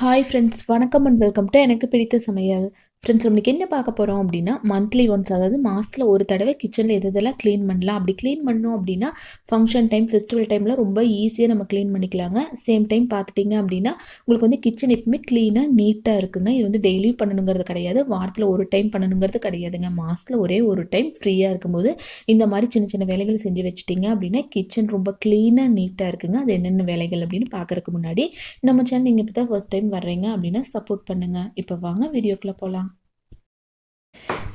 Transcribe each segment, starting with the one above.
Hi friends வணக்கம் and welcome to எனக்கு பிடித்த சமையல். ஃப்ரெண்ட்ஸ் நம்மளுக்கு என்ன பார்க்க போகிறோம் அப்படின்னா மந்த்லி ஒன்ஸ் அதாவது மாதத்தில் ஒரு தடவை கிச்சனில் எது எதெல்லாம் க்ளீன் பண்ணலாம். அப்படி க்ளீன் பண்ணோம் அப்படின்னா ஃபங்க்ஷன் டைம் ஃபெஸ்டிவல் டைமில் ரொம்ப ஈஸியாக நம்ம க்ளீன் பண்ணிக்கலாங்க. சேம் டைம் பார்த்துட்டிங்க அப்படின்னா உங்களுக்கு வந்து கிச்சன் எப்பவுமே க்ளீனாக நீட்டாக இருக்குங்க. இது வந்து டெய்லியும் பண்ணணுங்கிறது கிடையாது. வாரத்தில் ஒரு டைம் பண்ணணுங்கிறது கிடையாதுங்க. மாதத்தில் ஒரே ஒரு டைம் ஃப்ரீயாக இருக்கும்போது இந்த மாதிரி சின்ன சின்ன வேலைகள் செஞ்சு வச்சுட்டிங்க அப்படின்னா கிச்சன் ரொம்ப க்ளீனாக நீட்டாக இருக்குங்க. அது என்னென்ன வேலைகள் அப்படின்னு பார்க்குறதுக்கு முன்னாடி நம்ம சேனல் நீங்கள் இப்போ தான் ஃபர்ஸ்ட் டைம் வர்றீங்க அப்படின்னா சப்போர்ட் பண்ணுங்கள் இப்போ வாங்க வீடியோக்குள்ளே போகலாம்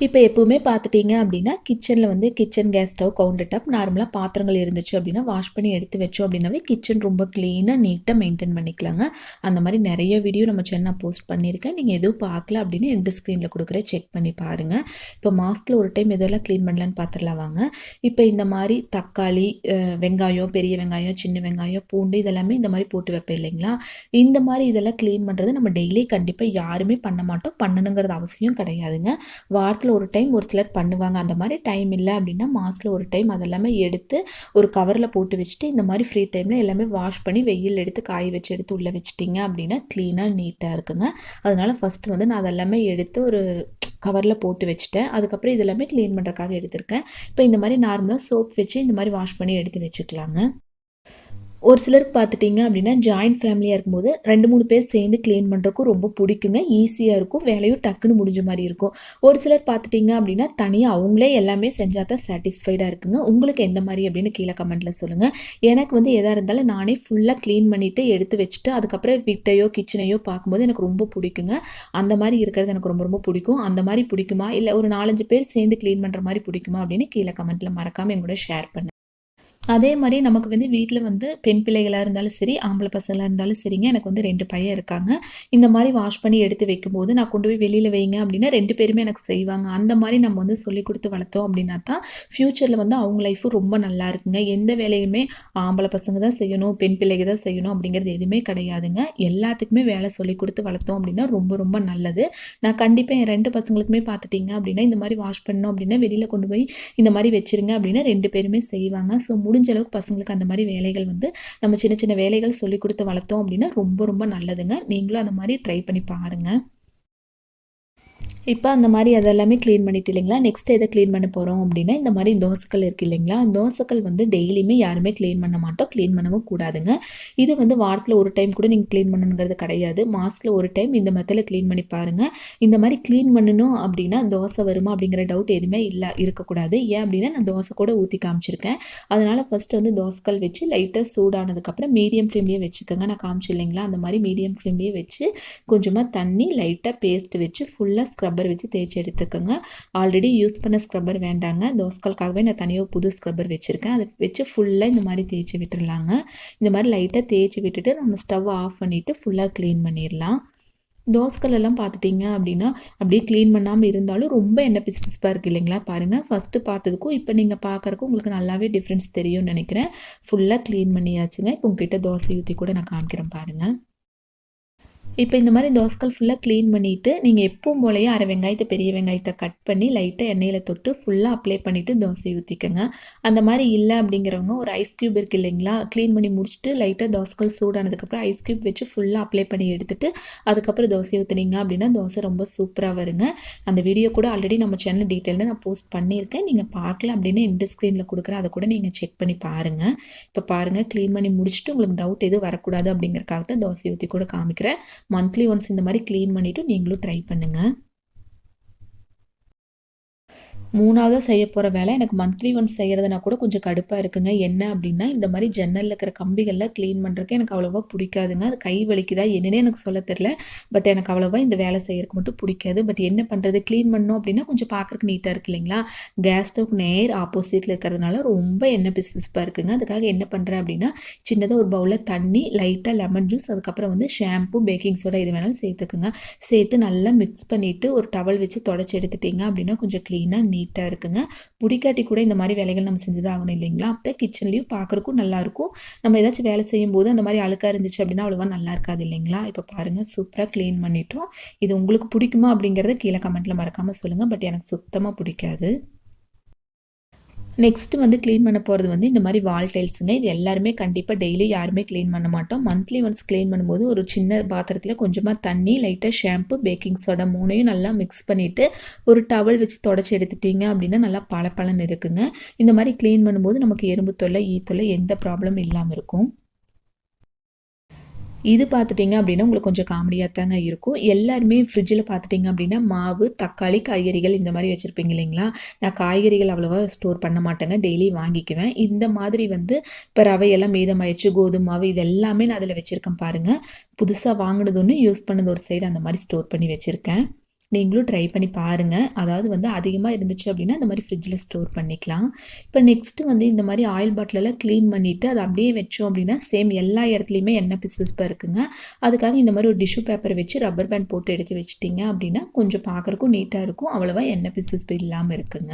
இப்போ எப்போவுமே பார்த்துட்டிங்க அப்படின்னா கிச்சனில் வந்து kitchen gas stove counter top நார்மலாக பாத்திரங்கள் இருந்துச்சு அப்படின்னா வாஷ் பண்ணி எடுத்து வச்சோம் அப்படின்னாவே கிச்சன் ரொம்ப க்ளீனாக நீட்டாக மெயின்டைன் பண்ணிக்கலாங்க. அந்த மாதிரி நிறைய வீடியோ நம்ம சேனல் போஸ்ட் பண்ணியிருக்கேன். நீங்கள் எதுவும் பார்க்கல அப்படின்னு எண்டு ஸ்க்ரீனில் கொடுக்குற செக் பண்ணி பாருங்கள் இப்போ மாதத்தில் ஒரு டைம் இதெல்லாம் க்ளீன் பண்ணலான்னு பார்த்துடலாம் வாங்க. இப்போ இந்த மாதிரி தக்காளி வெங்காயம் பெரிய வெங்காயம் சின்ன வெங்காயம் பூண்டு இதெல்லாமே இந்த மாதிரி போட்டு வைப்பேன் இல்லைங்களா? இந்த மாதிரி இதெல்லாம் க்ளீன் பண்ணுறது நம்ம டெய்லி கண்டிப்பாக யாருமே பண்ண மாட்டோம். பண்ணணுங்கிறது அவசியம் கிடையாதுங்க. வாரத்தில் ஒரு டைம் ஒரு சிலர் பண்ணுவாங்க. அந்த மாதிரி டைம் இல்லை அப்படின்னா மாதத்தில் ஒரு டைம் அதெல்லாமே எடுத்து ஒரு கவரில் போட்டு வச்சுட்டு இந்த மாதிரி ஃப்ரீ டைமில் எல்லாமே வாஷ் பண்ணி வெயில் எடுத்து காய வச்சு எடுத்து உள்ளே வச்சிட்டிங்க அப்படின்னா க்ளீனாக நீட்டாக இருக்குங்க. அதனால் ஃபஸ்ட்டு வந்து நான் அதெல்லாமே எடுத்து ஒரு கவரில் போட்டு வச்சுட்டேன். அதுக்கப்புறம் இதெல்லாமே க்ளீன் பண்ணுறக்காக எடுத்திருக்கேன். இப்போ இந்த மாதிரி நார்மலாக சோப் வச்சு இந்த மாதிரி வாஷ் பண்ணி எடுத்து வச்சுக்கலாங்க. ஒரு சிலருக்கு பார்த்துட்டிங்க அப்படின்னா ஜாயிண்ட் ஃபேமிலியாக இருக்கும்போது ரெண்டு மூணு பேர் சேர்ந்து க்ளீன் பண்ணுறக்கும் ரொம்ப பிடிக்குங்க. ஈஸியாக இருக்கும். வேலையும் டக்குன்னு முடிஞ்ச மாதிரி இருக்கும். ஒரு சிலர் பார்த்துட்டிங்க அப்படின்னா தனியாக அவங்களே எல்லாமே செஞ்சால் தான் சாட்டிஸ்ஃபைடாக இருக்குங்க. உங்களுக்கு எந்த மாதிரி அப்படின்னு கீழே கமெண்ட்டில் சொல்லுங்கள் எனக்கு வந்து எதாக இருந்தாலும் நானே ஃபுல்லாக க்ளீன் பண்ணிவிட்டு எடுத்து வச்சுட்டு அதுக்கப்புறம் வீட்டையோ கிச்சனையோ பார்க்கும்போது எனக்கு ரொம்ப பிடிக்குங்க. அந்த மாதிரி இருக்கிறது எனக்கு ரொம்ப ரொம்ப பிடிக்கும். அந்த மாதிரி பிடிக்குமா? இல்லை ஒரு நாலஞ்சு பேர் சேர்ந்து க்ளீன் பண்ணுற மாதிரி பிடிக்குமா? அப்படின்னு கீழே கமெண்ட்டில் மறக்காமல் எங்கூட ஷேர் பண்ணுங்க. அதே மாதிரி நமக்கு வந்து வீட்டில் வந்து பெண் பிள்ளைகளாக இருந்தாலும் சரி ஆம்பளை பசங்களாக இருந்தாலும் சரிங்க. எனக்கு வந்து ரெண்டு பையன் இருக்காங்க. இந்த மாதிரி வாஷ் பண்ணி எடுத்து வைக்கும்போது நான் கொண்டு போய் வெளியில் வைங்க அப்படின்னா ரெண்டு பேருமே எனக்கு செய்வாங்க. அந்த மாதிரி நம்ம வந்து சொல்லி கொடுத்து வளர்த்தோம் அப்படின்னா தான் ஃப்யூச்சரில் வந்து அவங்க லைஃபும் ரொம்ப நல்லா இருக்குங்க. எந்த வேலையுமே ஆம்பளை பசங்க தான் செய்யணும் பெண் பிள்ளைங்க தான் செய்யணும் அப்படிங்கிறது எதுவுமே கிடையாதுங்க. எல்லாத்துக்குமே வேலை சொல்லி கொடுத்து வளர்த்தோம் அப்படின்னா ரொம்ப ரொம்ப நல்லது. நான் கண்டிப்பாக என் ரெண்டு பசங்களுக்குமே பார்த்துட்டிங்க அப்படின்னா இந்த மாதிரி வாஷ் பண்ணோம் அப்படின்னா வெளியில் கொண்டு போய் இந்த மாதிரி வச்சுருங்க அப்படின்னா ரெண்டு பேருமே செய்வாங்க. ஸோ முடிஞ்ச அளவுக்கு பசங்களுக்கு அந்த மாதிரி வேலைகள் வந்து நம்ம சின்ன சின்ன வேலைகள் சொல்லி கொடுத்து வளர்த்தோம் அப்படின்னா ரொம்ப ரொம்ப நல்லதுங்க. நீங்களும் அந்த மாதிரி ட்ரை பண்ணி பாருங்கள் இப்போ அந்த மாதிரி அதெல்லாமே க்ளீன் பண்ணிட்டு இல்லைங்களா? நெக்ஸ்ட் எதை க்ளீன் பண்ண போகிறோம் அப்படின்னா இந்த மாதிரி தோசைக்கல் இருக்குது இல்லைங்களா? தோசைக்கல் வந்து டெய்லியுமே யாருமே க்ளீன் பண்ண மாட்டோம். க்ளீன் பண்ணவும் கூடாதுங்க. இது வந்து வாரத்தில் ஒரு டைம் கூட நீங்கள் க்ளீன் பண்ணணுங்கிறது கிடையாது. மாதத்தில் ஒரு டைம் இந்த மெத்தில் க்ளீன் பண்ணி பாருங்கள் இந்த மாதிரி க்ளீன் பண்ணணும் அப்படின்னா தோசை வருமா அப்படிங்கிற டவுட் எதுவுமே இல்லை இருக்கக்கூடாது. ஏன் அப்படின்னா நான் தோசை கூட ஊற்றி காமிச்சிருக்கேன். அதனால் ஃபஸ்ட்டு வந்து தோசைக்கல் வச்சு லைட்டாக சூடானதுக்கப்புறம் மீடியம் ஃப்ளேம்லேயே வச்சுக்கோங்க. நான் காமிச்சு இல்லைங்களா? அந்த மாதிரி மீடியம் ஃப்ளேம்லேயே வச்சு கொஞ்சமாக தண்ணி லைட்டாக பேஸ்ட் வச்சு ஃபுல்லாக ஸ்க்ரப் ஸ்க்ரப்பர் வச்சு தேய்ச்சி எடுத்துக்கோங்க. ஆல்ரெடி யூஸ் பண்ண ஸ்க்ரப்பர் வேண்டாங்க. தோசைகளுக்காகவே நான் தனியாக புது ஸ்க்ரப்பர் வச்சுருக்கேன். அதை வச்சு ஃபுல்லாக இந்த மாதிரி தேய்ச்சி விட்டுடலாங்க இந்த மாதிரி லைட்டாக தேய்ச்சி விட்டுட்டு நம்ம ஸ்டவ் ஆஃப் பண்ணிவிட்டு ஃபுல்லாக க்ளீன் பண்ணிடலாம். தோசைக்கல் எல்லாம் பார்த்துட்டிங்க அப்படின்னா அப்படியே க்ளீன் பண்ணாமல் இருந்தாலும் ரொம்ப எண்ணெய் பிசு பிசுப்பாக இருக்குது இல்லைங்களா? பாருங்கள் ஃபஸ்ட்டு பார்த்ததுக்கும் இப்போ நீங்கள் பார்க்குறக்கும் உங்களுக்கு நல்லாவே டிஃப்ரென்ஸ் தெரியும்னு நினைக்கிறேன். ஃபுல்லாக க்ளீன் பண்ணியாச்சுங்க. இப்போ உங்ககிட்ட தோசை ஊற்றி கூட நான் காமிக்கிறேன் பாருங்கள் இப்போ இந்த மாதிரி தோசைக்கல் ஃபுல்லாக க்ளீன் பண்ணிவிட்டு நீங்கள் எப்பவும் போலயே அரை வெங்காயத்தை பெரிய வெங்காயத்தை கட் பண்ணி லைட்டாக எண்ணெயில் தொட்டு ஃபுல்லாக அப்ளை பண்ணிவிட்டு தோசை ஊற்றிக்கோங்க அந்த மாதிரி இல்லை அப்படிங்கிறவங்க ஒரு ஐஸ் க்யூப் இருக்குது இல்லைங்களா க்ளீன் பண்ணி முடிச்சுட்டு லைட்டாக தோசைக்கல் சூடானதுக்கப்புறம் ஐஸ் க்யூப் வச்சு ஃபுல்லாக அப்ளை பண்ணி எடுத்துகிட்டு அதுக்கப்புறம் தோசை ஊற்றுனீங்க அப்படின்னா தோசை ரொம்ப சூப்பராக வருங்க. அந்த வீடியோ கூட ஆல்ரெடி நம்ம சேனல் டீட்டெயிலில் நான் போஸ்ட் பண்ணியிருக்கேன். நீங்கள் பார்க்கல அப்படின்னா இந்த ஸ்க்ரீனில் கொடுக்குறேன் அதை கூட நீங்கள் செக் பண்ணி பாருங்கள் இப்போ பாருங்கள் க்ளீன் பண்ணி முடிச்சுட்டு உங்களுக்கு டவுட் எதுவும் வரக்கூடாது அப்படிங்கிறக்காக தான் தோசை ஊற்றி கூட காமிக்கிறேன். மந்த்லி ஒன்ஸ் இந்த மாதிரி க்ளீன் பண்ணிவிட்டு நீங்களும் ட்ரை பண்ணுங்கள் மூணாவதாக செய்ய போகிற வேலை எனக்கு மந்த்லி ஒன்ஸ் செய்கிறதுனா கூட கொஞ்சம் கடுப்பாக இருக்குங்க. என்ன அப்படின்னா இந்த மாதிரி ஜன்னலில் இருக்கிற கம்பிகளில் க்ளீன் பண்ணுறதுக்கு எனக்கு அவ்வளோவா பிடிக்காதுங்க. அது கை வலிக்குதா என்னன்னே எனக்கு சொல்ல தெரில பட் எனக்கு அவ்வளோவா இந்த வேலை செய்கிறதுக்கு மட்டும் பிடிக்காது. பட் என்ன பண்ணுறது க்ளீன் பண்ணோம் அப்படின்னா கொஞ்சம் பார்க்குறக்கு நீட்டாக இருக்கு இல்லைங்களா? கேஸ் ஸ்டவ் நேர் ஆப்போசிட்டில் இருக்கிறதுனால ரொம்ப எண்ணெய் பிசு பிசுப்பாக இருக்குங்க. அதுக்காக என்ன பண்ணுறேன் அப்படின்னா சின்னதாக ஒரு பவுலில் தண்ணி லைட்டாக லெமன் ஜூஸ் அதுக்கப்புறம் வந்து ஷாம்பு பேக்கிங் சோடா இது வேணாலும் சேர்த்துக்குங்க. சேர்த்து நல்லா மிக்ஸ் பண்ணிவிட்டு ஒரு டவல் வச்சு தொடச்சி எடுத்துட்டிங்க அப்படின்னா கொஞ்சம் க்ளீனாக நீட்டாக இருக்குங்க. பிடிக்காட்டி கூட இந்த மாதிரி வேலைகள் நம்ம செஞ்சு தான் ஆகணும் இல்லைங்களா? அப்போ கிச்சன்லேயும் பார்க்குறக்கும் நல்லாயிருக்கும் நம்ம ஏதாச்சும் வேலை செய்யும் போது அந்த மாதிரி அழுக்காக இருந்துச்சு அப்படின்னா அவ்வளோவா நல்லா இருக்காது இல்லைங்களா? இப்போ பாருங்கள் சூப்பராக க்ளீன் பண்ணிட்டோம். இது உங்களுக்கு பிடிக்குமா அப்படிங்கிறத கீழே கமெண்ட்டில் மறக்காமல் சொல்லுங்கள் பட் எனக்கு சுத்தமாக பிடிக்காது. நெக்ஸ்ட்டு வந்து க்ளீன் பண்ண போகிறது வந்து இந்த மாதிரி வால் டைல்ஸுங்க இது எல்லாருமே கண்டிப்பாக டெய்லி யாருமே க்ளீன் பண்ண மாட்டோம். மந்த்லி ஒன்ஸ் க்ளீன் பண்ணும்போது ஒரு சின்ன பாத்திரத்தில் கொஞ்சமாக தண்ணி லைட்டாக ஷாம்பு பேக்கிங் சோடா மூணையும் நல்லா மிக்ஸ் பண்ணிவிட்டு ஒரு டவல் வச்சு தொடச்சி எடுத்துட்டீங்க அப்படின்னா நல்லா பளபளன்னு இருக்குங்க. இந்த மாதிரி க்ளீன் பண்ணும்போது நமக்கு எறும்பு தொல்லை ஈ தொல்லை எந்த ப்ராப்ளம் இல்லாமல் இருக்கும். இது பார்த்துட்டிங்க அப்படின்னா உங்களுக்கு கொஞ்சம் காமெடியாக தாங்க இருக்கும். எல்லாருமே ஃப்ரிட்ஜில் பார்த்துட்டிங்க அப்படின்னா மாவு தக்காளி காய்கறிகள் இந்த மாதிரி வச்சுருப்பீங்க இல்லைங்களா? நான் காய்கறிகள் அவ்வளோவா ஸ்டோர் பண்ண மாட்டேங்க. டெய்லி வாங்கிக்குவேன். இந்த மாதிரி வந்து இப்போ ரவையெல்லாம் மீதமாயிடுச்சு கோதுமை மாவு இது எல்லாமே நான் அதில் வச்சுருக்கேன் பாருங்கள் புதுசாக வாங்கினது ஒன்று யூஸ் பண்ணது ஒரு சைடு அந்த மாதிரி ஸ்டோர் பண்ணி வச்சுருக்கேன். நீங்களும் ட்ரை பண்ணி பாருங்கள் அதாவது வந்து அதிகமாக இருந்துச்சு அப்படின்னா இந்த மாதிரி ஃப்ரிட்ஜில் ஸ்டோர் பண்ணிக்கலாம். இப்போ நெக்ஸ்ட்டு வந்து இந்த மாதிரி ஆயில் பாட்டிலெல்லாம் க்ளீன் பண்ணிவிட்டு அதை அப்படியே வச்சோம் அப்படின்னா சேம் எல்லா இடத்துலையுமே எண்ணெய் பிசு பிசுப்பாக இருக்குங்க. அதுக்காக இந்த மாதிரி ஒரு டிஷ்யூ பேப்பரை வச்சு ரப்பர் பேண்ட் போட்டு எடுத்து வச்சிட்டிங்க அப்படின்னா கொஞ்சம் பார்க்குறக்கும் நீட்டாக இருக்கும். அவ்வளோவா எண்ணெய் பிசு பிசுப்பு இல்லாமல் இருக்குங்க.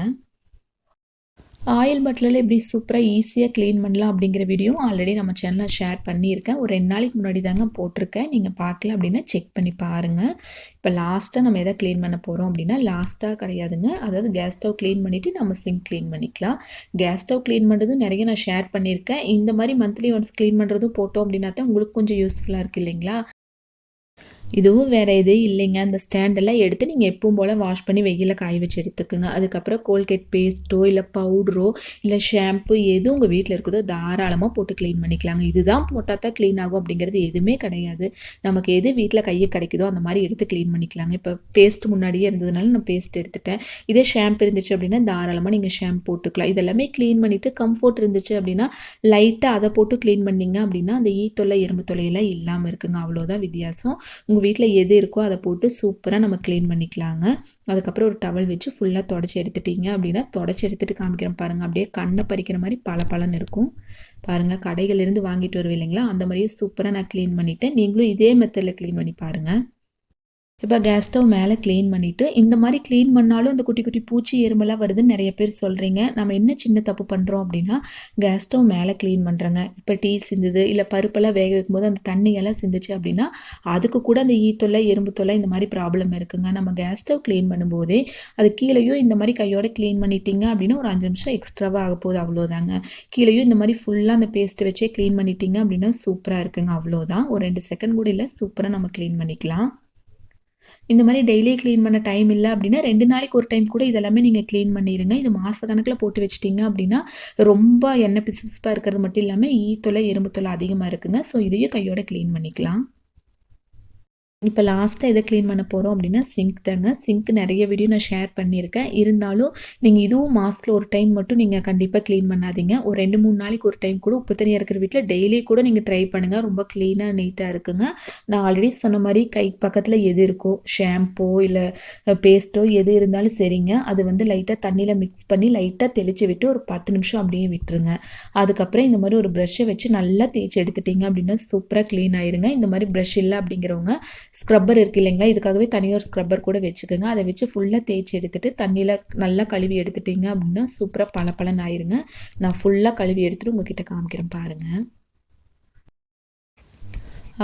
ஆயில் பட்டிலில் எப்படி சூப்பராக ஈஸியாக க்ளீன் பண்ணலாம் அப்படிங்கிற வீடியோ ஆல்ரெடி நம்ம சேனலில் ஷேர் பண்ணியிருக்கேன். ஒரு ரெண்டு நாளைக்கு முன்னாடி தாங்க போட்டிருக்கேன். நீங்கள் பார்க்கல அப்படின்னா செக் பண்ணி பாருங்கள் இப்போ லாஸ்ட்டாக நம்ம எதை க்ளீன் பண்ண போகிறோம் அப்படின்னா லாஸ்ட்டாக கிடையாதுங்க. அதாவது கேஸ் ஸ்டவ் க்ளீன் பண்ணிவிட்டு நம்ம சிங்க் க்ளீன் பண்ணிக்கலாம். கேஸ் ஸ்டவ் க்ளீன் பண்ணுறதும் நிறைய நான் ஷேர் பண்ணியிருக்கேன். இந்த மாதிரி மந்த்லி ஒன்ஸ் க்ளீன் பண்ணுறதும் போட்டோம் அப்படின்னா தான் உங்களுக்கு கொஞ்சம் யூஸ்ஃபுல்லாக இருக்குது இல்லைங்களா? இதுவும் வேறு எதே இல்லைங்க. அந்த ஸ்டாண்டெல்லாம் எடுத்து நீங்கள் எப்பவும் போல் வாஷ் பண்ணி வெயிலில் காய வச்சு எடுத்துக்கோங்க. அதுக்கப்புறம் கோல்கேட் பேஸ்ட்டோ இல்லை பவுடரோ இல்லை ஷாம்பு எது உங்கள் வீட்டில் இருக்குதோ தாராளமாக போட்டு க்ளீன் பண்ணிக்கலாங்க. இதுதான் போட்டால் தான் க்ளீன் ஆகும் அப்படிங்கிறது எதுவுமே கிடையாது. நமக்கு எது வீட்டில் கையை கிடைக்குதோ அந்த மாதிரி எடுத்து க்ளீன் பண்ணிக்கலாங்க. இப்போ பேஸ்ட் முன்னாடியே இருந்ததுனால நான் பேஸ்ட் எடுத்துட்டேன். இதே ஷாம்பு இருந்துச்சு அப்படின்னா தாராளமாக நீங்கள் ஷாம்பு போட்டுக்கலாம். இதெல்லாமே க்ளீன் பண்ணிவிட்டு கம்ஃபர்ட் இருந்துச்சு அப்படின்னா லைட்டாக அதை போட்டு க்ளீன் பண்ணிங்க அப்படின்னா அந்த ஈ தொல்லை எறும்பு தொல்லையெல்லாம் இல்லாமல் இருக்குங்க. அவ்வளோதான் வித்தியாசம். உங்கள் உங்கள் வீட்டில் எது இருக்கோ அதை போட்டு சூப்பராக நம்ம க்ளீன் பண்ணிக்கலாங்க. அதுக்கப்புறம் ஒரு டவல் வச்சு ஃபுல்லாக தொடச்சி எடுத்துட்டிங்க அப்படின்னா தொடச்சி எடுத்துகிட்டு காமிக்கிறேன் பாருங்கள் அப்படியே கண்ணை பறிக்கிற மாதிரி பல பலன் இருக்கும். பாருங்கள் கடைகளிலிருந்து வாங்கிட்டு வருவேன் இல்லைங்களா? அந்த மாதிரியே சூப்பராக நான் க்ளீன் பண்ணிவிட்டேன் நீங்களும் இதே மெத்தடில் க்ளீன் பண்ணி பாருங்கள் இப்போ கேஸ் ஸ்டவ் மேலே க்ளீன் பண்ணிவிட்டு இந்த மாதிரி க்ளீன் பண்ணாலும் இந்த குட்டி குட்டி பூச்சி எறும்பெல்லாம் வருதுன்னு நிறைய பேர் சொல்கிறீங்க நம்ம என்ன சின்ன தப்பு பண்ணுறோம் அப்படின்னா கேஸ் ஸ்டவ் மேலே க்ளீன் பண்ணுறேங்க இப்போ டீ சிந்துது இல்லை பருப்பெல்லாம் வேக வைக்கும்போது அந்த தண்ணியெல்லாம் சிந்துச்சு அப்படின்னா அதுக்கு கூட அந்த ஈ தொல்லை எறும்பு தொல்லை இந்த மாதிரி ப்ராப்ளம் இருக்குங்க. நம்ம கேஸ் ஸ்டவ் க்ளீன் பண்ணும்போதே அது கீழேயும் இந்த மாதிரி கையோட க்ளீன் பண்ணிட்டீங்க அப்படின்னா ஒரு அஞ்சு நிமிஷம் எக்ஸ்ட்ராவாக ஆக போகுது அவ்வளோதாங்க. கீழேயும் இந்த மாதிரி ஃபுல்லாக அந்த பேஸ்ட் வச்சே க்ளீன் பண்ணிட்டீங்க அப்படின்னா சூப்பராக இருக்குங்க. அவ்வளோதான். ஒரு ரெண்டு செகண்ட் கூட இல்லை சூப்பராக நம்ம க்ளீன் பண்ணிக்கலாம். இந்த மாதிரி டெய்லி க்ளீன் பண்ண டைம் இல்லை அப்படின்னா ரெண்டு நாளைக்கு ஒரு டைம் கூட இதெல்லாமே நீங்கள் க்ளீன் பண்ணிடுங்க இது மாத கணக்கில் போட்டு வச்சிட்டிங்க அப்படின்னா ரொம்ப எண்ணெய் பிசு பிசுப்பாக இருக்கிறது மட்டும் இல்லாமல் ஈ தொலை எறும்பு தொலை அதிகமாக இருக்குங்க. ஸோ இதையும் கையோட க்ளீன் பண்ணிக்கலாம். இப்போ லாஸ்ட்டாக எதை க்ளீன் பண்ண போகிறோம் அப்படின்னா சிங்க் தாங்க. சிங்க் நிறைய வீடியோ நான் ஷேர் பண்ணியிருக்கேன். இருந்தாலும் நீங்கள் இதுவும் மாதத்தில் ஒரு டைம் மட்டும் நீங்கள் கண்டிப்பாக க்ளீன் பண்ணாதீங்க. ஒரு ரெண்டு மூணு நாளைக்கு ஒரு டைம் கூட உப்பு தனியாக இருக்கிற வீட்டில் டெய்லி கூட நீங்கள் ட்ரை பண்ணுங்கள் ரொம்ப க்ளீனாக நீட்டாக இருக்குங்க. நான் ஆல்ரெடி சொன்ன மாதிரி கை பக்கத்தில் எது இருக்கோ ஷாம்போ இல்லை பேஸ்ட்டோ எது இருந்தாலும் சரிங்க. அது வந்து லைட்டாக தண்ணியில் மிக்ஸ் பண்ணி லைட்டாக தெளித்து விட்டு ஒரு பத்து நிமிஷம் அப்படியே விட்டுருங்க. அதுக்கப்புறம் இந்த மாதிரி ஒரு ப்ரஷ்ஷை வச்சு நல்லா தேய்ச்சி எடுத்துட்டிங்க அப்படின்னா சூப்பராக க்ளீன் ஆயிருங்க. இந்த மாதிரி ப்ரஷ் இல்லை அப்படிங்கிறவங்க ஸ்க்ரப்பர் இருக்குது இல்லைங்களா? இதுக்காகவே தனியாக ஒரு ஸ்க்ரப்பர் கூட வச்சுக்கோங்க. அதை வச்சு ஃபுல்லாக தேய்ச்சி எடுத்துகிட்டு தண்ணியில் நல்லா கழுவி எடுத்துட்டிங்க அப்படின்னா சூப்பராக பல பலன் ஆயிருங்க. நான் ஃபுல்லாக கழுவி எடுத்துகிட்டு உங்ககிட்ட காமிக்கிறேன் பாருங்கள்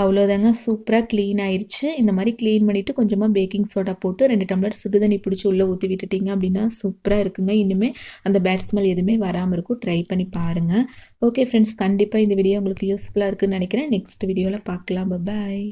அவ்வளோதாங்க சூப்பராக க்ளீன் ஆயிடுச்சு இந்த மாதிரி க்ளீன் பண்ணிவிட்டு கொஞ்சமாக பேக்கிங் சோடா போட்டு ரெண்டு டம்ளர் சுடுதண்ணி பிடிச்சி உள்ளே ஊற்றி விட்டுட்டிங்க அப்படின்னா சூப்பராக இருக்குங்க. இனிமேல் அந்த பேட் ஸ்மெல் எதுவுமே வராமல் இருக்கும். ட்ரை பண்ணி பாருங்கள் ஓகே ஃப்ரெண்ட்ஸ் கண்டிப்பாக இந்த வீடியோ உங்களுக்கு யூஸ்ஃபுல்லாக இருக்குன்னு நினைக்கிறேன். நெக்ஸ்ட் வீடியோவில் பார்க்கலாம். பாய்